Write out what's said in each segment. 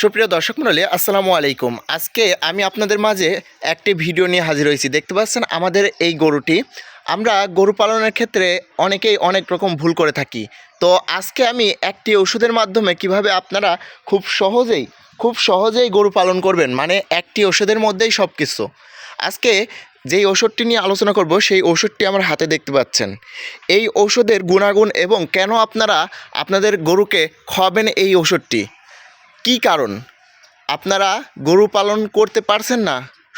সুপ্রিয় দর্শক মণ্ডলী, আসসালামু আলাইকুম। আজকে আমি আপনাদের মাঝে একটি ভিডিও নিয়ে হাজির হয়েছি। দেখতে পাচ্ছেন আমাদের এই গরুটি। আমরা গরু পালনের ক্ষেত্রে অনেকেই অনেক রকম ভুল করে থাকি। তো আজকে আমি একটি ওষুধের মাধ্যমে কীভাবে আপনারা খুব সহজেই খুব সহজেই গরু পালন করবেন মানে একটি ওষুধের মধ্যেই সব কিছু আজকে যেই ওষুধটি নিয়ে আলোচনা করব, সেই ওষুধটি আমার হাতে দেখতে পাচ্ছেন। এই ওষুধের গুণাগুণ এবং কেন আপনারা আপনাদের গরুকে খাওয়াবেন এই ওষুধটি? কি কারণ? আপনারা গরু পালন করতে পারছেন না?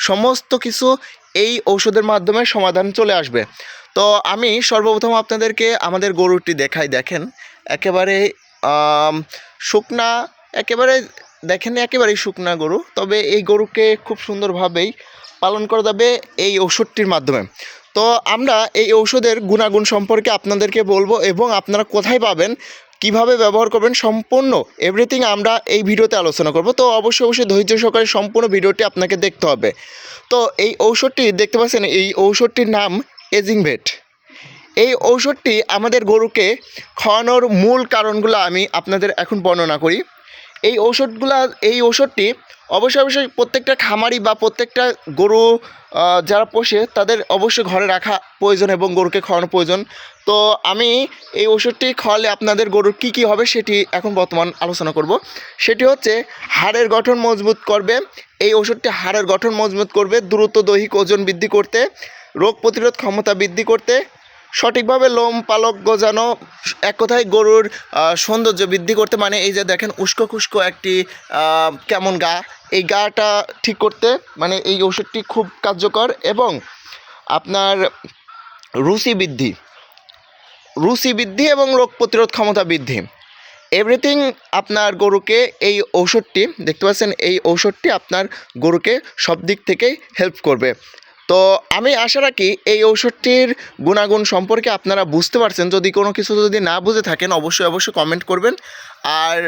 সমস্ত কিছু এই ঔষধের মাধ্যমে সমাধান চলে আসবে। তো আমি সর্বপ্রথম আপনাদেরকে আমাদের গরুটি দেখাই, দেখেন। একেবারে শুকনা, একেবারে, দেখেন একেবারেই শুকনা গরু। তবে এই গরুকে খুব সুন্দরভাবেই পালন করা যাবে এই ওষুধটির মাধ্যমে। তো আমরা এই ঔষধের গুণাগুণ সম্পর্কে আপনাদেরকে বলব এবং আপনারা কোথায় পাবেন কীভাবে ব্যবহার করবেন সম্পূর্ণ এভরিথিং আমরা এই ভিডিওতে আলোচনা করব। তো অবশ্যই অবশ্যই ধৈর্য সহকারে সম্পূর্ণ ভিডিওটি আপনাকে দেখতে হবে। তো এই ঔষধটি দেখতে পাচ্ছেন, এই ঔষধটির নাম এজিং ভেট এই ঔষধটি আমাদের গরুকে খাওয়ানোর মূল কারণগুলো আমি আপনাদের এখন বর্ণনা করি। এই ঔষধগুলা, এই ঔষধটি অবশ্যই অবশ্যই প্রত্যেকটা খামারি বা প্রত্যেকটা গরু যারা পোষে তাদের অবশ্যই ঘরে রাখা প্রয়োজন এবং গরুকে খাওয়ানো প্রয়োজন। তো আমি এই ওষুধটি খাওয়ালে আপনাদের গরুর কী কী হবে সেটি এখন বর্তমান আলোচনা করব। সেটি হচ্ছে, হাড়ের গঠন মজবুত করবে। এই ওষুধটি হাড়ের গঠন মজবুত করবে, দ্রুত দৈহিক ওজন বৃদ্ধি করতে, রোগ প্রতিরোধ ক্ষমতা বৃদ্ধি করতে সঠিকভাবে লোম, পালক গজানো, এক কথায় গরুর সৌন্দর্য বৃদ্ধি করতে মানে এই যে দেখেন উস্কো খুস্কো একটি কেমন গা। এই গাটা ঠিক করতে মানে এই ওষুধটি খুব কার্যকর এবং আপনার রুচি বৃদ্ধি। রুচি বৃদ্ধি এবং রোগ প্রতিরোধ ক্ষমতা বৃদ্ধি। এভরিথিং আপনার গরুকে এই ঔষধটি, দেখতে পাচ্ছেন এই ঔষধটি আপনার গরুকে সব দিক থেকেই হেল্প করবে। তো আমি আশা রাখি এই ঔষধটির গুণাগুণ সম্পর্কে আপনারা বুঝতে পারছেন। যদি কোনো কিছু যদি না বুঝে থাকেন, অবশ্যই অবশ্যই কমেন্ট করবেন। আর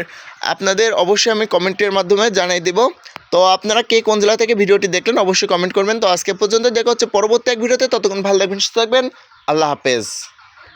আপনাদের অবশ্যই আমি কমেন্টের মাধ্যমে জানাই দেব। তো আপনারা কে কোন জেলা থেকে ভিডিওটি দেখলেন, অবশ্যই কমেন্ট করবেন। তো আজকে পর্যন্ত দেখা হচ্ছে পরবর্তী এক ভিডিওতে। ততক্ষণ ভালো থাকবেন, সুস্থ থাকবেন। আল্লাহ হাফেজ।